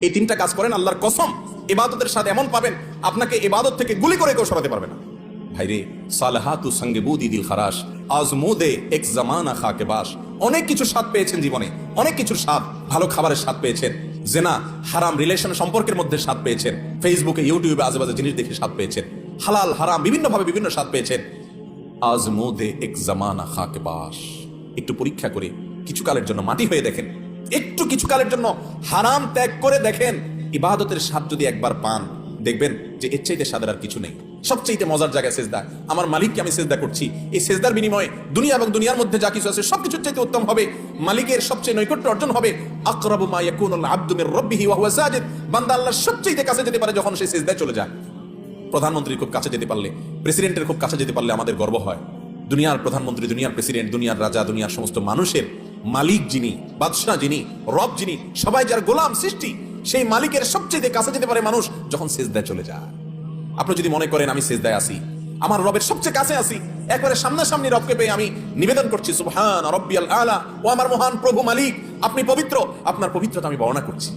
এই তিনটা কাজ করেন, আল্লাহর কসম। ইবাদতের সাথে এমন পাবেন, আপনাকে এবাদত থেকে গুলি করে কেউ সরাতে পারবে না। ভাইরে, সালাহাতু সঙ্গে বুদি দিল খারাস আজমুদে এক জামানা খাকে বাস। অনেক কিছু স্বাদ পেয়েছেন জীবনে, অনেক কিছুর স্বাদ, ভালো খাবারের স্বাদ পেয়েছেন। জেনা, হারাম রিলেশন সম্পর্কের মধ্যে স্বাদ পেয়েছেন। ফেসবুকে, ইউটিউবে, আজেবাজে জিনিস দেখে স্বাদ পেয়েছেন। হালাল, হারাম বিভিন্ন ভাবে বিভিন্ন স্বাদ পেয়েছেন। আজমুদে এক জামানা খাকে বাস। একটু পরীক্ষা করে কিছু কালের জন্য মাটি হয়ে দেখেন। একটু কিছু কালের জন্য হারাম ত্যাগ করে দেখেন, ইবাদতের স্বাদ যদি একবার পান, দেখবেন যে এর চাইতে স্বাদের আর কিছু নেই। সবচেয়ে মজার জায়গায় সেজদা। আমার মালিককে আমি সেজদা করছি। এই সেজদার বিনিময়ে দুনিয়া এবং দুনিয়ার মধ্যে যা কিছু আছে, সবকিছুর চাইতে উত্তম হবে। মালিকের সবচেয়ে নৈকট্য অর্জন হবে আকরাবু মা ইয়াকুনুল আবদু মির রাব্বিহি ওয়া হুয়া সাজিদ। বান্দা আল্লাহর সবচেয়ে কাছে যেতে পারে যখন সে সেজদায় চলে যায়। প্রধানমন্ত্রীর খুব কাছে যেতে পারলে, প্রেসিডেন্টের খুব কাছে যেতে পারলে আমাদের গর্ব হয়। দুনিয়ার প্রধানমন্ত্রী, দুনিয়ার প্রেসিডেন্ট, দুনিয়ার রাজা, দুনিয়ার সমস্ত মানুষের মালিক যিনি, বাদশাহ যিনি, রব যিনি, সবাই যার গোলাম সৃষ্টি, সেই মালিকের সবচেয়ে কাছে যেতে পারে মানুষ যখন সেজদায় চলে যায়। আপনি যদি মনে করেন আমি সেজদায় আসি আমার রবের সবচেয়ে কাছে আসি একবারে সামনাসামনি রবকে পেয়ে আমি নিবেদন করছি, সুবহান রব্বিয়াল আলা, ও আমার মহান প্রভু মালিক, আপনি পবিত্র, আপনার পবিত্রতা আমি বর্ণনা করছি।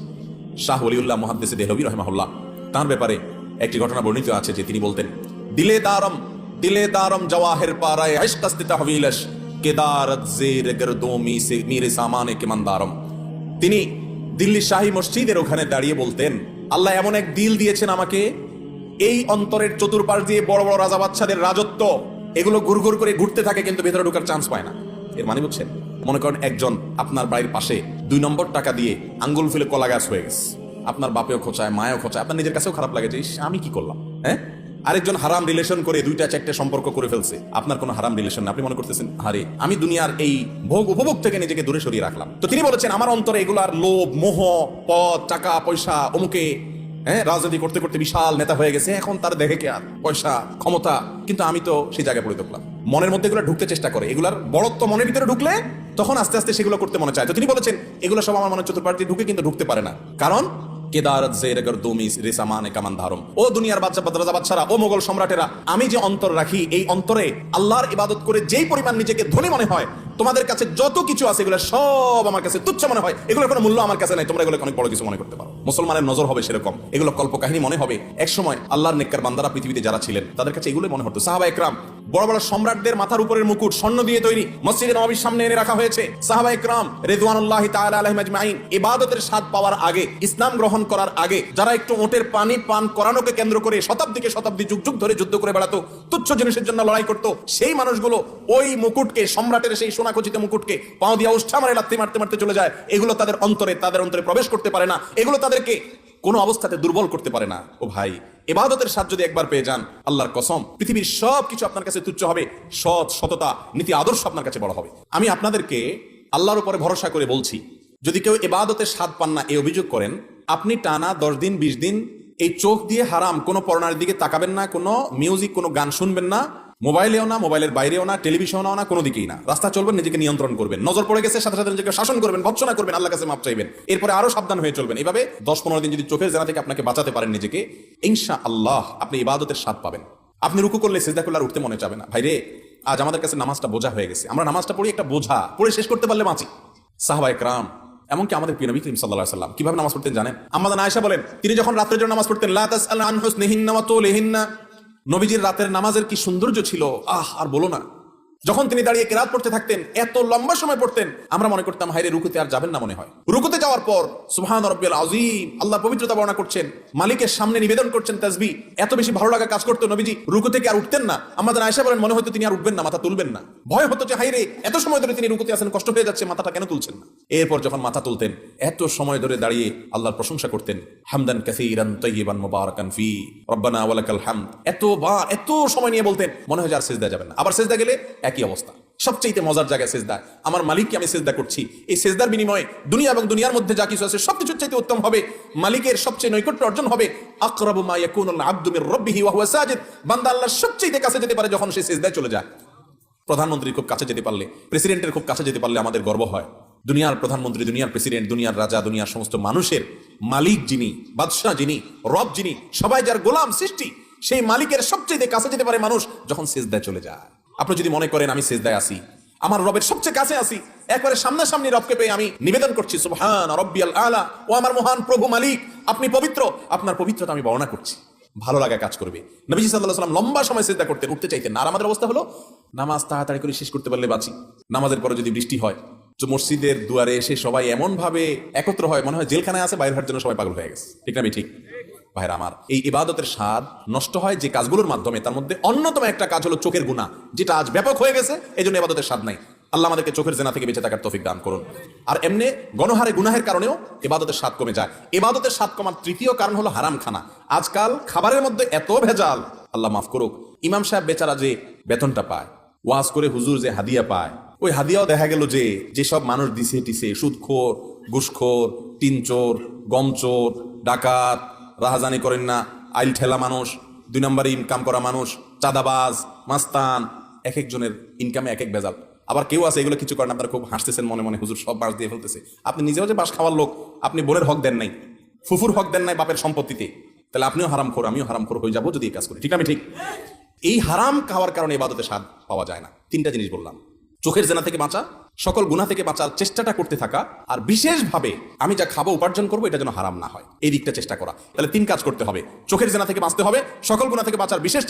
শাহ ওলিউল্লাহ মহাদ্দেসে দেহলবী রহমাহুল্লাহ, তার ব্যাপারে একটি ঘটনা বর্ণিত আছে যে তিনি বলতেন, দিলে দারম দিলে দারম জওয়াহের পারায় আশকাস্তিতা হবিলস কেদারত জের গরদোমি সে মিরে সামানে কে মন্দারম। তিনি দিল্লি শাহী মসজিদের ওখানে দাঁড়িয়ে বলতেন, আল্লাহ এমন এক দিল দিয়েছেন আমাকে। এই অন্তরের চতুর্পাশ দিয়ে বড় বড় রাজা বাচ্চাদের রাজত্ব, এগুলো গুড়গুড় করে ঘুরতে থাকে কিন্তু ভেতরে ঢোকার চান্স পায় না। এর মানে বুঝছেন? মনে করেন একজন আপনার বাড়ির পাশে দুই নম্বর টাকা দিয়ে আঙ্গুল ফেলে কলা গাছ হয়ে গেছে। আপনার বাপেও খোঁচায়, মায়েও খোঁচায়, আপনার নিজের কাছেও খারাপ লাগে যে আমি কি করলাম? হ্যাঁ? আরেকজন হারাম রিলেশন করে দুইটা, চারটে সম্পর্ক করে ফেলছে। আপনার কোনো হারাম রিলেশন আপনি মনে করতেছেন, আরে, আমি দুনিয়ার এই ভোগ উপভোগ থেকে নিজেকে দূরে সরিয়ে রাখলাম। তো তিনি বলেছেন, আমার অন্তরে এগুলার লোভ, মোহ, পদ, টাকা, পয়সা, অমুকে হ্যাঁ রাজনীতি করতে করতে বিশাল নেতা হয়ে গেছে, এখন তার দেখে কে আর? পয়সা, ক্ষমতা। কিন্তু আমি তো সেই জায়গায় পড়ে থাকলাম মনের মধ্যে এগুলো ঢুকতে চেষ্টা করে। এগুলার বড়ত্ব মনের ভিতরে ঢুকলে তখন আস্তে আস্তে সেগুলো করতে মনে চায়। তো তিনি বলেছেন, এগুলো সব আমার মনে চতুর্পাঠী ঢুকে কিন্তু ঢুকতে পারে না। কারণ কেদারত জেরগর দুমিস রেসামানে কামান ধারম। ও দুনিয়ার বাচ্চা রাজা বাচ্চারা ও মোগল সম্রাটেরা, আমি যে অন্তর রাখি, এই অন্তরে আল্লাহর ইবাদত করে যেই পরিমাণ নিজেকে ধনী মনে হয় তোমাদের কাছে যত কিছু আছে এগুলো সব আমার কাছে তুচ্ছ মনে হয়। এগুলোর কোনো মূল্য আমার কাছে নাই। তোমরা এগুলো অনেক বড় কিছু মনে করতে পারো। মুসলমানের নজর হবে সেরকম। এগুলো কল্প কাহিনী মনে হবে। এক সময় আল্লাহর নেককার বান্দারা পৃথিবীতে যারা ছিলেন, তাদের কাছে এগুলো মনে হতো। সাহাবা একরাম, বড় বড় সম্রাটদের মাথার উপরের মুকুট, স্বর্ণ দিয়ে তৈরি, মসজিদে নবাবির সামনে এনে রাখা হয়েছে। সাহাবা একরাম, রেদওয়ানুল্লাহ আজমাইন, ইবাদতের স্বাদ পাওয়ার আগে, ইসলাম গ্রহণ করার আগে, যারা একটু ওটের পানি পান করানোকে কেন্দ্র করে শতাব্দীকে শতাব্দী যুগ যুগ ধরে যুদ্ধ করে বেড়াতো, তুচ্ছ জিনিসের জন্য লড়াই করত, সেই মানুষগুলো ওই মুকুটকে, সম্রাটের সেই সোনাখচিত মুকুটকে, পাও দিয়া উষ্ঠা মারে লাত্তি মারতে মারতে চলে যায়। এগুলো তাদের অন্তরে তাদের অন্তরে প্রবেশ করতে পারে না। এগুলো তাদেরকে কোনো অবস্থাতে দুর্বল করতে পারে না। ও ভাই, এবাদতের সাথ যদি একবার পেয়ে যান, আল্লাহর কসম, পৃথিবীর সব কিছু আপনার কাছে তুচ্ছ হবে। সৎ, সততা, নীতি, আদর্শ আপনার কাছে বড় হবে। আমি আপনাদেরকে আল্লাহর উপরে ভরসা করে বলছি, যদি কেউ এবাদতের স্বাদ পান না এই অভিযোগ করেন, আপনি টানা দশ দিন, বিশ দিন এই চোখ দিয়ে হারাম, কোনো পড়নার দিকে তাকাবেন না, কোনো মিউজিক, কোনো গান শুনবেন না মোবাইলেও না, মোবাইলের বাইরেও না, টেলিভিশনেও না, কোনো দিকেই না। রাস্তা চলবেন, নিজেকে নিয়ন্ত্রণ করবেন। নজর পড়ে গেছে, সাথে সাথে নিজেকে শাসন করবেন, ভৎসনা করবেন আল্লাহ কাছে মাপ চাইবেন। এরপরে আরও সাবধান হয়ে চলবেন। এইভাবে দশ পনেরো দিন যদি চোখের জানা থেকে আপনাকে বাঁচাতে পারেন নিজেকে ইনশা আল্লাহ আপনি ইবাদতের স্বাদ পাবেন। আপনি রুকু করলে সেজদা করলে আর উঠতে মনে যাবে না। ভাইরে আজ আমাদের কাছে নামাজটা বোঝা হয়ে গেছে। আমরা নামাজটা পড়ি একটা বোঝা, পড়ে শেষ করতে পারলে বাঁচি। সাহাবা একরাম এমনকি আমাদের প্রিয় করিম আলাইহি সাল্লাম, কীভাবে নামাজ পড়তেন জানেন? আমাদের আয়েশা বলেন, তিনি যখন রাত্রের জন্য নামাজ পড়তেন, লা তাসআল আন হুসনিহিন্না ওয়া তুলিহিন্না। নবীজির রাতের নামাজের কি সৌন্দর্য ছিল? আহ আর বলো না। যখন তিনি দাঁড়িয়ে কেরাত পড়তে থাকতেন, এত লম্বা সময় পড়তেন, আমরা মনে করতাম হাইরে রুকুতে আর যাবেন না মনে হয়। রুকুতে যাওয়ার পর, সুবহান রব্বিল আজিম আল্লাহ পবিত্রতা বর্ণনা করছেন, মালিকের সামনে নিবেদন করছেন তাসবি, এত বেশি ভালো লাগা কাজ করতো নবীজি রুকু থেকে আর উঠতেন না? আমাদের আয়সা বলেন, মনে হতো তিনি আর উঠবেন না, মাথা তুলবেন না। ভয় হতো যে হাইরে এত সময় ধরে তিনি রুকুতে আছেন, কষ্ট হয়ে যাচ্ছে, মাথাটা কেন তুলছেন না? এরপর যখন মাথা তুলতেন, এত সময় ধরে দাঁড়িয়ে আল্লাহর প্রশংসা করতেন, হামদান কাসীরান তাইয়িবান মুবারাকান ফি, রব্বানা ওয়ালাকাল হামদ। এত বা, এত সময় নিয়ে বলতেন, মনে হয় যে আর সেজদা যাবেন না। আবার সেজদা গেলে একই অবস্থা। সবচেয়ে মজার জায়গায় সেজদা। আমার মালিককে আমি সেজদা করছি। এই সেজদার বিনিময়ে দুনিয়া এবং দুনিয়ার মধ্যে যা কিছু আছে, সবকিছুর চাইতে উত্তম হবে। মালিকের সবচেয়ে নৈকট্য অর্জন হবে আকরাবু মা ইয়াকুনুল আবদু মির রাব্বিহি ওয়া হুয়া সাজিদ। বান্দা আল্লাহর সবচেয়ে কাছে যেতে পারে যখন সে সেজদায় চলে যায়। প্রধানমন্ত্রীর খুব কাছে যেতে পারলে, প্রেসিডেন্টের খুব কাছে যেতে পারলে আমাদের গর্ব হয়। দুনিয়ার প্রধানমন্ত্রী, দুনিয়ার প্রেসিডেন্ট, দুনিয়ার রাজা, দুনিয়ার সমস্ত মানুষের মালিক যিনি, বাদশাহ যিনি, রব যিনি, সবাই যার গোলাম সৃষ্টি, সেই মালিকের সবচেয়ে কাছে যেতে পারে মানুষ যখন সেজদায় চলে যায়। আপনি যদি মনে করেন আমি সেজদায় আসি আমার রবের সবচেয়ে কাছে আছি, একবারে সামনাসামনি রবকে পেয়ে আমি নিবেদন করছি, সুবহান রব্বিয়াল আলা, ও আমার মহান প্রভু মালিক, আপনি পবিত্র, আপনার পবিত্রতা আমি বর্ণনা করছি। ভালো লাগা কাজ করবে। নবীজি সাল্লাহ সাল্লাম লম্বা সময় সেজদা করতেন উঠতে চাইতেন আর আমাদের অবস্থা হলো, নামাজ তাড়াতাড়ি করে শেষ করতে পারলে বাঁচি। নামাজের পরে যদি বৃষ্টি হয়, তো মসজিদের দুয়ারে এসে সবাই এমন ভাবে একত্র হয়, মনে হয় জেলখানায় আছে, বাইরে হওয়ার জন্য সবাই পাগল হয়ে গেছে। ঠিক না ঠিক? ভাইরা আমার, এই ইবাদতের স্বাদ নষ্ট হয় যে কাজগুলোর মাধ্যমে, তার মধ্যে অন্যতম একটা কাজ হলো চোখের গুণা যেটা আজ ব্যাপক হয়ে গেছে এই জন্য ইবাদতের স্বাদ নাই। আল্লাহ আমাদেরকে চোখের জেনা থেকে বেঁচে থাকার তৌফিক দান করুন। আর এমনি গণহারে গুনাহের কারণেও ইবাদতের স্বাদ কমে যায়। ইবাদতের স্বাদ কমার তৃতীয় কারণ হলো হারাম খানা আজকাল খাবারের মধ্যে এত ভেজাল। আল্লাহ মাফ করুক, ইমাম সাহেব বেচারা যে বেতনটা পায়, ওয়াজ করে হুজুর যে হাদিয়া পায়, ওই হাদিয়াও দেখা গেল যে যেসব মানুষ দিছে, টিছে, সুদখোর, ঘুষখোর টিনচোর গমচোর, ডাকাত রাহাজানি করেন না, আইল ঠেলা মানুষ, দুই নম্বরে ইনকাম করা মানুষ, চাঁদাবাজ, মাস্তান, এক একজনের ইনকামে এক এক বেজাল আবার কেউ আছে, এগুলো কিছু করেন আপনারা খুব হাসতেছেন মনে মনে, হুজুর সব বাস দিয়ে ফেলতেছে। আপনি নিজেও যে বাস খাওয়ার লোক, আপনি বোনের হক দেন নাই, ফুফুর হক দেন নাই বাপের সম্পত্তিতে, তাহলে আপনিও হারাম খোর আমিও হারাম খোর হয়ে যাব যদি এই কাজ করি। ঠিক আমি ঠিক? এই হারাম খাওয়ার কারণে এবাদতে স্বাদ পাওয়া যায় না। তিনটা জিনিস বললাম। চোখের জেনা থেকে বাঁচা, সকল গুণা থেকে বাঁচার চেষ্টাটা করতে থাকা, আর বিশেষভাবে আমি যা খাব, উপার্জন করব, এটা যেন হারাম না হয়। এই দিকটা চেষ্টা করা। তাহলে তিন কাজ করতে হবে। চোখের জেনা থেকে বাঁচতে হবে, সকল গুণা থেকে বাঁচার বিশেষ